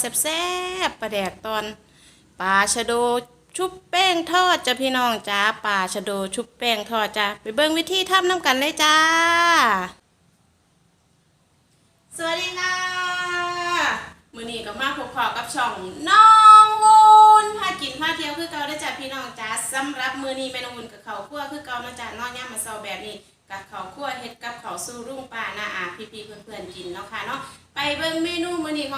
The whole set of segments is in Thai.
แซ่บๆปลาแดกตอนปลาชะโดชุบแป้งทอดจ้ะพี่น้องจ้าปลาชะโดชุบแป้งทอดจ้ะไปเบิ่งวิธีทำน้ำกันเลยจ้า สวัสดีค่ะมือนี้ก็มาพบพอกับช่องน้องวูนพากินพาเที่ยวคือเก่าได้จ้ะพี่น้องจ้าสำหรับมือนี้แม่น้องวูนกับเขาคั่วคือเก่านะจ้ะน้อกย่ามมาเซาแบบนี้กับเขาคั่วเฮ็ดกับเขาสู้รุ่งป่านาอาพี่ๆเพื่อนๆกินเนาะค่ะเนาะไปเบิ่งเมนูมื้อนี้ของ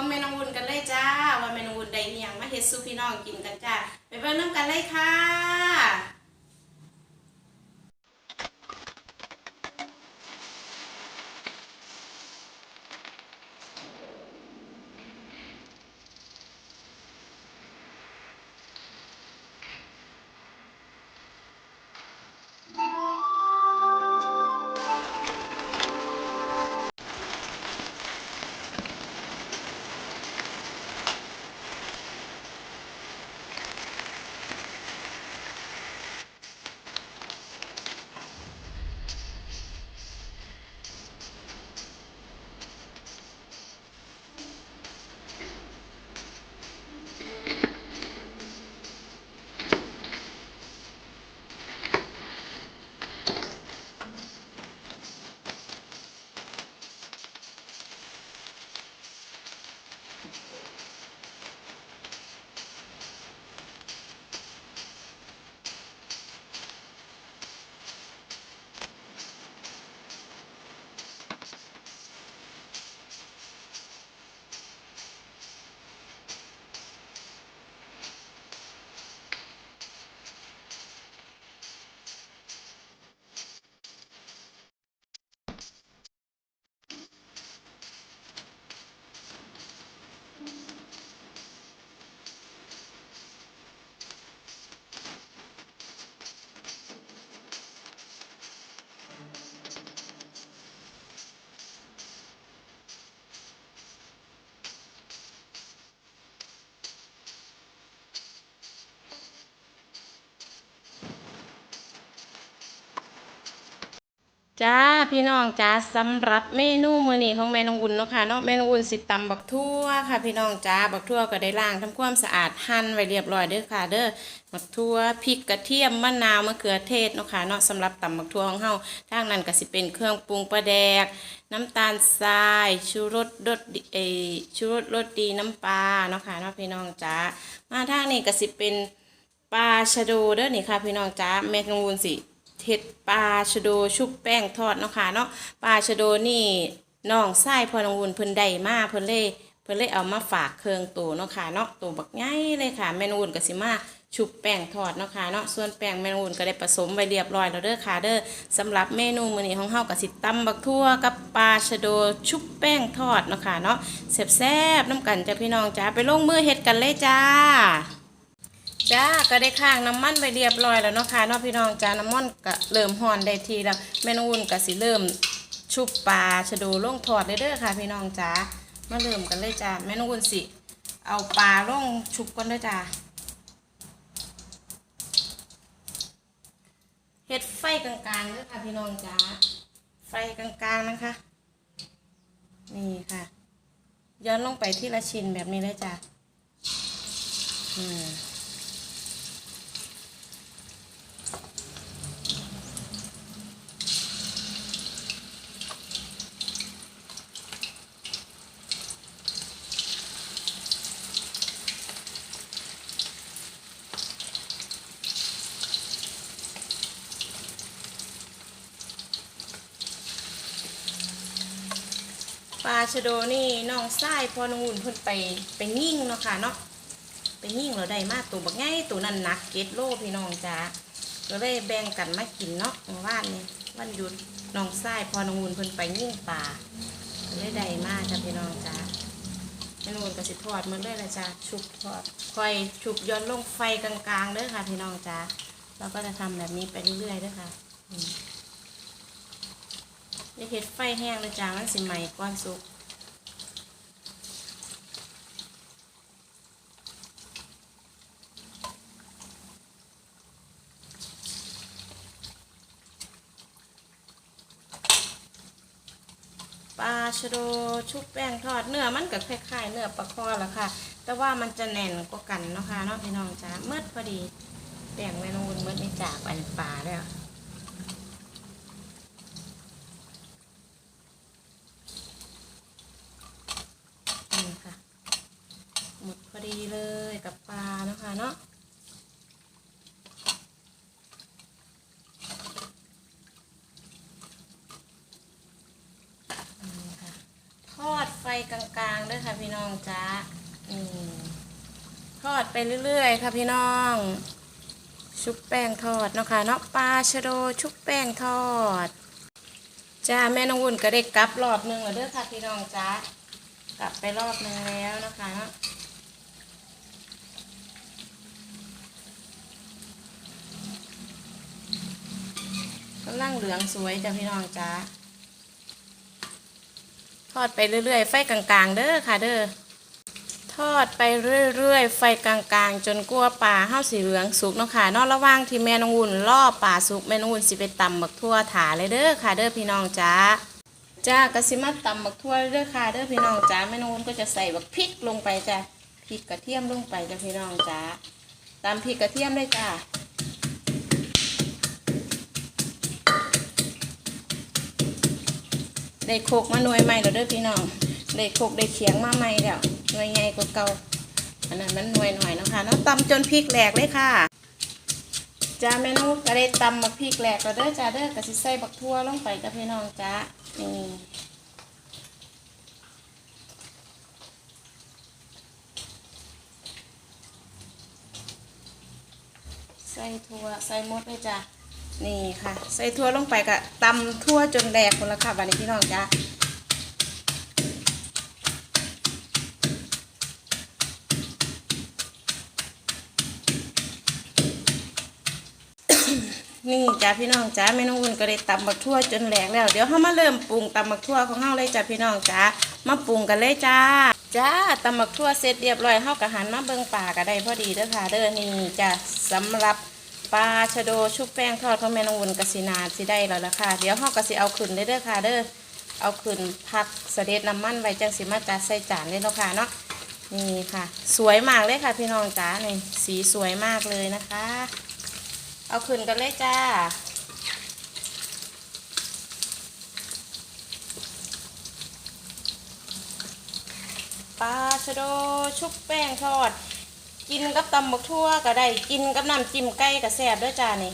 ดสู้พี่น้องกินกันจ้าไปเบิ่งน้ำกันเลยค่ะ จ้าพี่น้องจ้าสำหรับเมนูมื้อนี้ของแม่น้องอุ่นเนาะค่ะเนาะแม่น้องอุ่นสิตำบักทั่วค่ะ พี่น้องจ้าบักทั่วก็ได้ล้างทำความสะอาดหั่นไว้เรียบร้อยเด้อค่ะ เด้อบักทั่วพริกกระเทียมมะนาวมะเขือเทศเนาะค่ะเนาะสำหรับตำบักทั่วของเฮาทางนั้นก็สิเป็นเครื่องปรุงปลาแดก น้ำตาลทรายชูรสรสดีเอชูรสรสดีน้ำปลาเนาะค่ะเนาะพี่น้องจ้ามาทางนี้ก็สิเป็นปลาชะโดเด้อนี่ค่ะ พี่น้องจ้าแม่น้องอุ่นสิ เห็ดปลาชะโดชุบแป้งทอดเนาะค่ะเนาะปลาชะโดนี่น้องไส้พอนองวุนเพิ่นได้มาเพิ่นเลยเพิ่นเลยเอามาฝากเครื่องตัวเนาะค่ะเนาะตัวบักใหญ่เลยค่ะแม่นวุนก็สิมาชุบแป้งทอดเนาะค่ะเนาะส่วนแป้งแมนองวุนก็ได้ผสมไว้เรียบร้อยแล้วเด้อค่ะเด้อสำหรับเมนูมื้อนี้ของเฮาก็สิตำบักทั่วกับปลาชะโดชุบแป้งทอดเนาะค่ะเนาะแซ่บๆน้ำกันจ้ะพี่น้องจ้าไปลงมือเฮ็ดกันเลยจ้า จ้าก็ได้ข้างน้ำมันไปเรียบร้อยแล้วเนาะค่ะเนาะพี่น้องจ้าน้ำมันก็เริ่มห่อนได้ทีแล้วแม่นุ่นก็สิเริ่มชุบปลาชะโดลงทอดเลยเด้อค่ะ พี่น้องจ้ามาเริ่มกันเลยจ้าแม่นุ่นสิ เอาปลาลงชุบก่อนเด้อจ้าเฮ็ดไฟกลางๆเด้อค่ะพี่น้องจ้าไฟกลางๆนะคะ นี่ค่ะย้อนลงไปที่ละชิ้นแบบนี้เลยจ้าอืม ปลาชโดนี่น้องไส้พอนงุ่นเพิ่นไปไปยิ่งเนาะค่ะเนาะไปยิ่งเราได้มาตัวบักไงตัวนั้นหนักเกตโลพี่น้องจ้าก็เลยแบ่งกันมากินเนาะเมื่อวานนี้วันหยุดน้องไส้พอนงุ่นเพิ่นไปยิ่งปลาก็เลยได้มากจ้ะพี่น้องจ้าแม่นงุ่นก็สิทอดมันเลยละจ้าชุบทอดค่อยชุบย้อนลงไฟกลางๆเด้อค่ะพี่น้องจ้าเราก็จะทำแบบนี้ไปเรื่อยๆเด้อค่ะอืมอย่าเฮ็ดไฟแห้งเลยจ้ามันสิไหม้ก่อนสุก ชโดชุบแป้งทอดเนื้อมันก็คล้ายๆเนื้อปลาคอละค่ะ แต่ว่ามันจะแน่นกว่ากันเนาะค่ะเนาะพี่น้องจ้าเมื่อพอดีแป้งแม่น้องวุ้นเมื่อนี่จากอันปลาแล้วนี่ค่ะ หมดพอดีเลยกับปลาเนาะคะเนาะ นี่ค่ะทอด ไฟกลางๆด้วยค่ะพี่น้องจ้าทอดไปเรื่อยๆ ค่ะพี่น้อง ชุบแป้งทอดเนาะค่ะเนาะปลาชะโดชุบแป้งทอดจ้าแม่น้องวุ่นก็ได้กลับรอบหนึงแล้วเด้อค่ะพี่น้องจ้ากลับไปรอบหนึงแล้วนะคะเนาะกำลังเหลืองสวยจ้ะพี่น้องจ้า ทอดไปเรื่อยๆ ไฟกลางๆ เด้อค่ะเด้อ ทอดไปเรื่อยๆ ไฟกลางๆ จนกลัวปลาเฮาสีเหลืองสุกเนาะค่ะนอกระว่างที่แม่นงวุ่นล่อปลาสุกแม่นงวุ่นสิไปตำบักทั่วถาเลยเด้อค่ะเด้อพี่น้องจ้าจ้ากระสิมาตำบักทั่วเด้อค่ะเด้อพี่น้องจ้าแม่นงวุ่นก็จะใส่บักพริกลงไปจ้ะพริกกระเทียมลงไปจ้ะพี่น้องจ้าตำพริกกระเทียมเลยจ้า ได้โคกมาหน่วยใหม่แล้วเด้อพี่น้องได้โคกได้เขียงมาใหม่แล้วหน่วยใหญ่กว่าเก่าอันนั้นมันหน่วยหน่อยนะคะเนาะตำจนพริกแหลกเลยค่ะจ้าเมนูก็ได้ตำมาพริกแหลกแล้วเด้อจ้าเด้อกระสิใส่บักทั่วลงไปจ้าพี่น้องจ้านี่ใส่ทั่วใส่มดเลยจ้า นี่ค่ะ ใส่ทั่วลงไปกะตำทั่วจนแหลกคนละค่ะวันนี้พี่น้องจ้านี่จ้าพี่น้องจ้าแม่น้องอุ่นก็ได้ตำบักทั่วจนแหลกแล้ว เดี๋ยวเรามาเริ่มปรุงตำบักทั่วของเราเลยจ้าพี่น้องจ้ามาปรุงกันเลยจ้าจ้าตำบักทั่วเสร็จเรียบร้อยเฮาก็หันมาเบิ่งป่าก็ได้พอดีเด้อค่ะเด้อนี่จ้าสำหรับ ปลาชะโดชุบแป้งทอดของแม่น้องวุ่นกสินาสิได้แล้วล่ะค่ะ เดี๋ยวเฮากสิเอาขึ้นเด้อเด้อค่ะ เด้อเอาขึ้นพักเสด็จน้ำมันไว้จังสิมาจัดใส่จานเลยเนาะค่ะเนาะนี่ค่ะ สวยมากเลยค่ะ พี่น้องจ๋านี่สีสวยมากเลยนะคะ เอาขึ้นกันเลยจ้าปลาชะโดชุบแป้งทอด กินกับตำบักทั่วก็ได้กินกับน้ำจิ้มไก่ก็แซ่บด้วยจ้านี่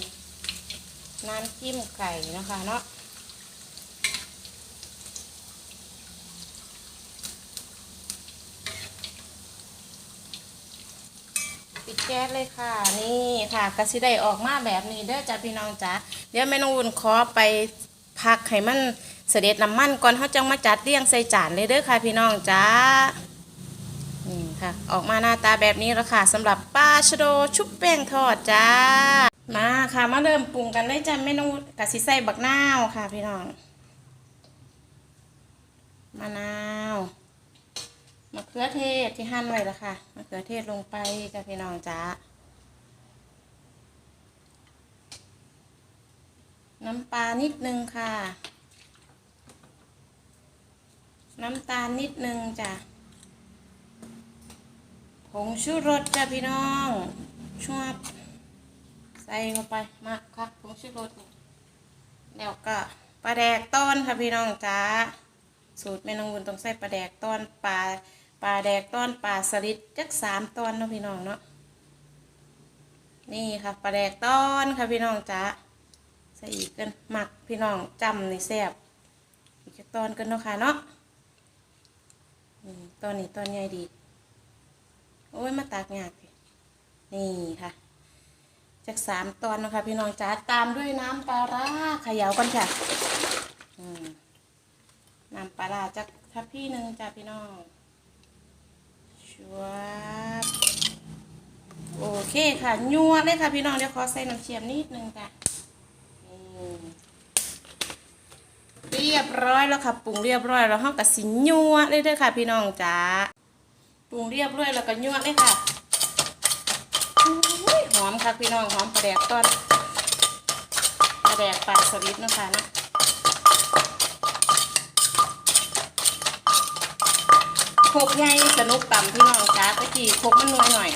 น้ำจิ้มไก่นะคะเนาะปิดแก๊สเลยค่ะ นี่ค่ะกระสิได้ออกมาแบบนี้เด้อจ้าพี่น้องจ้าเดี๋ยวแม่น้องวุ่นขอไปพักให้มันเสด็จน้ำมันก่อนเขาจังมาจัดเรียงใส่จานเลยเด้อค่ะพี่น้องจ้า ค่ะ ออกมาหน้าตาแบบนี้แล้วค่ะสำหรับปลาชโดชุบแป้งทอดจ้า มาค่ะมาเริ่มปรุงกันเลยจ้าเมนูกะสิใส่บักนาวค่ะพี่น้องมะนาวมะเขือเทศที่หั่นไว้แล้วค่ะมะเขือเทศลงไปจ้าพี่น้องจ้าน้ำปลานิดนึงค่ะ น้ำตาลนิดนึงจ้ะ งชูรสจ้ะพี่น้องชวบใส่เข้าไปมากครับผงชูรสนี่แล้วก็ปลาแดกต้นค่ะพี่น้องจ้าสูตรแม่น้องวุ้นต้องใส่ปลาแดกต้นปลาปลาแดกต้นปลาสลิดจักสามต้นเนาะพี่น้องเนาะนี่ค่ะปลาแดกต้นค่ะพี่น้องจ้าใส่อีกกันหมักพี่น้องจำในแซ่บอีกต้นกันเนาะค่ะเนาะตอนนี้ตอนใหญ่ดี โอ้ยมาตากงากสินี่ค่ะ จากสามตอนนะคะพี่น้องจ๋าตามด้วยน้ำปลาร้าเขย่ากันค่ะน้ำปลาร้าจากทัพพี่หนึ่งจ้าพี่น้องชัวบโอเคค่ะนัวเลยค่ะพี่น้องเดี๋ยวขอใส่น้ำเชียมนิดนึงจ้ะเรียบร้อยแล้วค่ะปรุงเรียบร้อยแล้วห้องกับสินัวเลยเด้อค่ะพี่น้องจ๋า ปรุงเรียบร้อยแล้วก็ยั่วเลยค่ะอุ้ยหอมค่ะพี่น้องหอมปลาแดกต้นปลาแดกปลาสลิดนะคะนาะคกใหญ่สนุกต่ำพี่น้องจ้าตะกี้คกมันน้อยหน่อย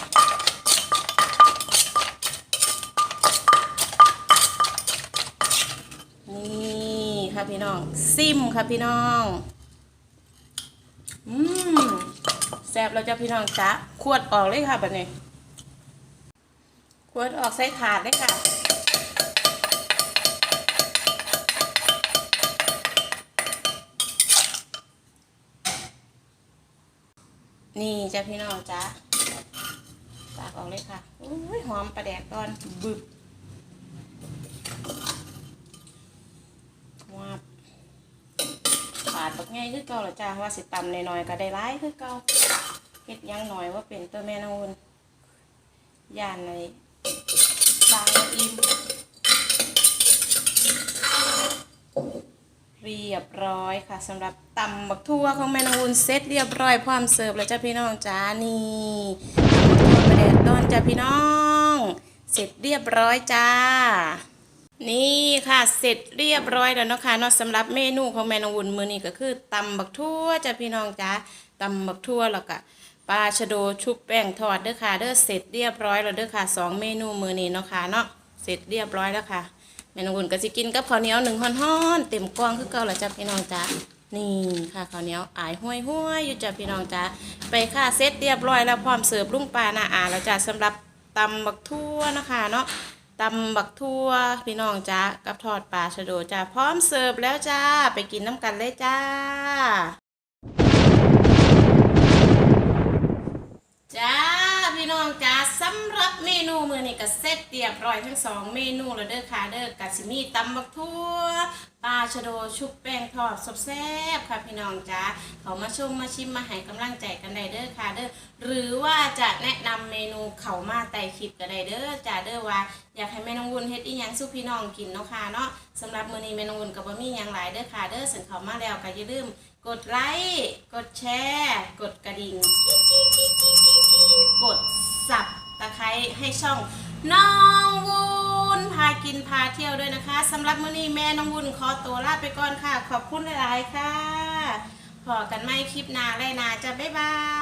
นี่ค่ะพี่น้องซิมค่ะพี่น้อง อืม แซ่บแล้วจะพี่น้องจ้าขวดออกเลยค่ะแบบนี้ขวดออกใส่ถาดเลยค่ะนี่จ้ะพี่น้องจ้าตากออกเลยค่ะอุ้ยหอมประแดกตอนบึบว้าบขาดบักไงคือเก่าละจ้าว่าสิตำน่อยๆก็ได้ร้ายคือเก่า เฮ็ดยังหน่อยว่าเป็นตัวแม่นางอุ่นย่านในบางอิ่มเรียบร้อยค่ะสำหรับตำบักทั่วของแม่นางอุ่นเสร็จเรียบร้อยพร้อมเสิร์ฟแล้วจ้าพี่น้องจ้านี่บักทั่วประเด็ดต้นจ้าพี่น้อง เสร็จเรียบร้อยจ้านี่ค่ะเสร็จเรียบร้อยแล้วเนาะค่ะเนาะสำหรับเมนูของแม่นางวุ่นมือนี้ก็คือตำบักทั่วจ้ะพี่น้องจ้าตำบักทั่วแล้วก็ ปลาชะโดชุบแป้งทอดเด้อค่ะเด้อเสร็จเรียบร้อยแล้วเด้อค่ะสองเมนูมื้อนี้เนาะค่ะเนาะเสร็จเรียบร้อยแล้วค่ะแม่นางวุ่นก็สิกินกับข้าวเหนียวหนึ่งฮ้อนๆเต็มกล่องคือเก่าแล้วจ้ะพี่น้องจ้านี่ค่ะข้าวเหนียวอายห้วยห้วยอยู่จ้ะพี่น้องจ้าไปค่ะเสร็จเรียบร้อยแล้วพร้อมเสิร์ฟลุงปลาหน้าอาแล้วจ้ะสำหรับตำบักทั่วนะคะเนาะตำบักทั่วพี่น้องจ้ากับทอดปลาชะโดจ้าพร้อมเสิร์ฟแล้วจ้าไปกินน้ำกันเลยจ้า จ้าพี่น้องจ้าสำหรับเมนูมือนี่ก็เสร็จเรียบร้อยทั้งสองเมนูแล้วเด้อค่ะเด้อกาซิมีตำบักทั่ว ปลาชะโดชุบแป้งทอดสดแซ่บค่ะพี่น้องจ้าเขามาชมมาชิมมาให้กำลังใจกันได้เด้อค่ะเด้อหรือว่าจะแนะนำเมนูเขามาไต่คลิปก็ได้เด้อจ้าเด้อว่า อยากให้แม่น้องวุ้นเฮ็ดอีหยังสู้พี่น้องกินเนาะค่ะเนาะสำหรับมื้อนี้แม่น้องวุ้นก็บ่มีหยังหลายเด้อค่ะเด้อสันเขามาแล้วก็อย่าลืมกดไลค์กดแชร์ กดกระดิ่งกิ๊งกิ๊งกิ๊งกิ๊งกิ๊งกิ๊งกดสับตะไคร้ให้ช่องน้องวุ้น พากินพาเที่ยวด้วยนะคะสำหรับมื้อนี้แม่น้องวุ้นขอตัวลาไปก่อนค่ะ ขอบคุณหลายๆค่ะพอกันไม่คลิปหน้าเลยนะจ้ะบ๊ายบาย